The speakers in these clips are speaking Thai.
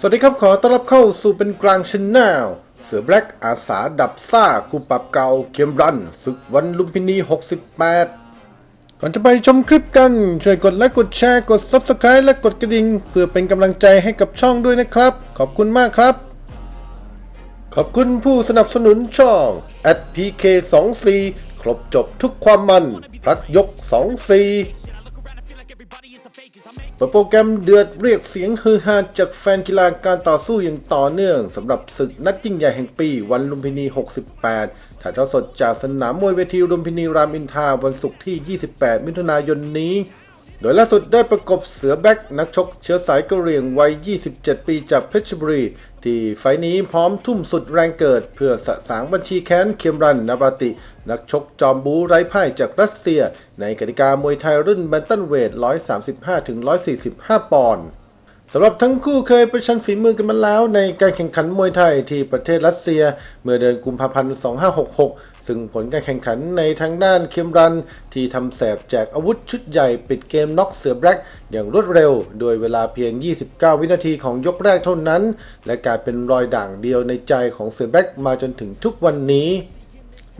สวัสดีครับขอต้อนรับเข้าสู่เป็นกลางชนแนลเสือแบล็กอาสาดับซ่าคู่ปรับเก่าเกมรันศึกวันลุมพินี 68 ก่อนจะไปชมคลิปกัน ช่วยกดไลค์กดแชร์กด Subscribe และกดกระดิ่ง เพื่อเป็นกำลังใจให้กับช่องด้วยนะครับ ขอบคุณมากครับ ขอบคุณผู้สนับสนุนช่อง @pk24 ครบจบทุกความมันรักยก 24 เปิดโปรแกรมเดือดเรียกเสียงฮือฮาจากแฟนกีฬาการต่อสู้อย่างต่อเนื่องสำหรับศึกนัดยิ่งใหญ่แห่งปี วันลุมพินี 68 ถ่ายทอดสดจากสนามมวยเวทีลุมพินีรามอินทราวันศุกร์ที่ 28 มิถุนายนนี้ โดยล่าสุดได้ประกบเสือแบ็กนักชกเชื้อสายกะเหรี่ยงวัย 27 ปีจากเพชรบุรี ที่ไฟนี้พร้อมทุ่มสุดแรงเกิด เพื่อสะสางบัญชีแค้นเคียมรันนาบาติ นักชกจอมบูไร้พ่ายจากรัสเซีย ในกติกามวยไทยรุ่นแบนตันเวท 135-145 ปอนด์ สำหรับทั้งคู่เคยประชันฝีมือกันมาแล้วในการแข่งขันมวยไทยที่ประเทศรัสเซีย เมื่อเดือนกุมภาพันธ์ 2566 ซึ่งผลการแข่งขันในทางด้านเคมรัน ที่ทำแสบแจกอาวุธชุดใหญ่ปิดเกมน็อกเสือแบล็กอย่างรวดเร็ว โดยเวลาเพียง 29 วินาทีของยกแรกเท่านั้น และกลายเป็นรอยด่างเดียวในใจของเสือแบล็กมาจนถึงทุกวันนี้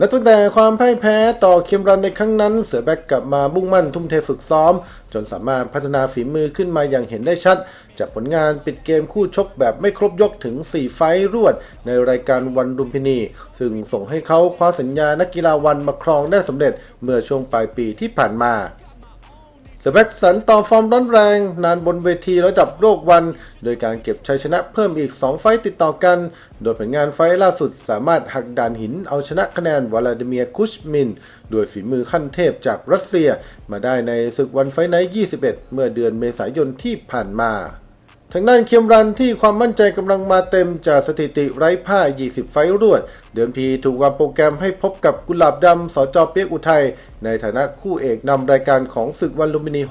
และตั้งแต่ความพ่ายแพ้ต่อเคมรันในครั้งนั้น เสือแบ็กกลับมามุ่งมั่นทุ่มเทฝึกซ้อม จนสามารถพัฒนาฝีมือขึ้นมาอย่างเห็นได้ชัด จากผลงานปิดเกมคู่ชกแบบไม่ครบยกถึง 4 ไฟรวด ในรายการวันรุมพินี ซึ่งส่งให้เขาคว้าสัญญานักกีฬาวันมาครองได้สำเร็จเมื่อช่วงปลายปีที่ผ่านมา เซแบ็กสันต่อฟอร์มร้อนแรง นานบนเวทีระดับโลกวัน โดยการเก็บชัยชนะเพิ่มอีก 2 ไฟต์ติดต่อกัน โดยผลงานไฟล่าสุดสามารถหักด่านหินเอาชนะคะแนนวลาดิเมียคุชมิน ด้วยฝีมือขั้นเทพจากรัสเซีย มาได้ในศึกวันไฟไนท์21 เมื่อเดือนเมษายนที่ผ่านมา ทางด้านเคมรันที่ความมั่นใจกำลังมาเต็มจากสถิติไร้ผ้า 20 ไฟต์รวด เดิมพีถูกวางโปรแกรมให้พบกับกุหลาบดำสจเปียกอุทัย ในฐานะคู่เอกนำรายการของศึกวันลุมพินี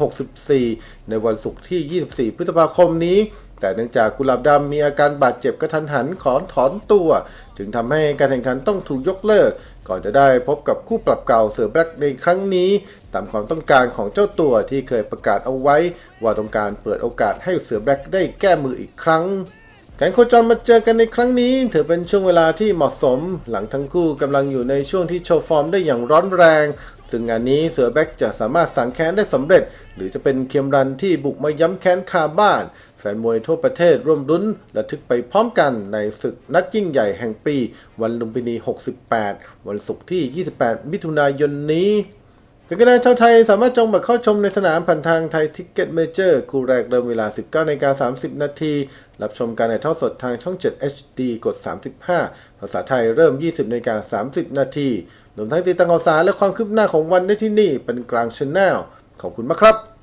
64 ในวันศุกร์ที่ 24 พฤษภาคมนี้ แต่เนื่องจากกุหลาบดำมีอาการบาดเจ็บกระทันหันขอถอนตัว จึงทำให้การแข่งขันต้องถูกยกเลิก ก่อนจะได้พบกับคู่ปรับเก่าเสือแบล็กในครั้งนี้ ตามความต้องการของเจ้าตัวที่เคยประกาศเอาไว้ ว่าต้องการเปิดโอกาสให้เสือแบล็กได้แก้มืออีกครั้งการโคจรมาเจอกันในครั้งนี้ ถือเป็นช่วงเวลาที่เหมาะสม หลังทั้งคู่กำลังอยู่ในช่วงที่โชว์ฟอร์มได้อย่างร้อนแรง ซึ่งงานนี้เสือแบ็กจะสามารถสังแค้นได้สำเร็จ หรือจะเป็นเคียมรันที่บุกมาย้ำแค้นคาบ้าน แฟนมวยทั่วประเทศร่วมรุ้นระทึกไปพร้อมกันในศึกนัดยิ่งใหญ่แห่งปี วันลุมพินี 68 วันศุกร์ที่ 28 มิถุนายนนี้แฟนกีฬาชาวไทยสามารถจองบัตรเข้าชมในสนามผ่านทางไทยทิกเก็ตเมเจอร์คู่แรกเริ่มเวลา 19นกา30 นาที รับชมการถ่ายทอดสดทางช่อง 7 HD กด 35 ภาษาไทยเริ่ม 20นกา30 นาทีรวมทั้งติดตามข่าวสารและความคืบหน้าของวันได้ที่นี่เป็นกลางชแนลขอบคุณมากครับ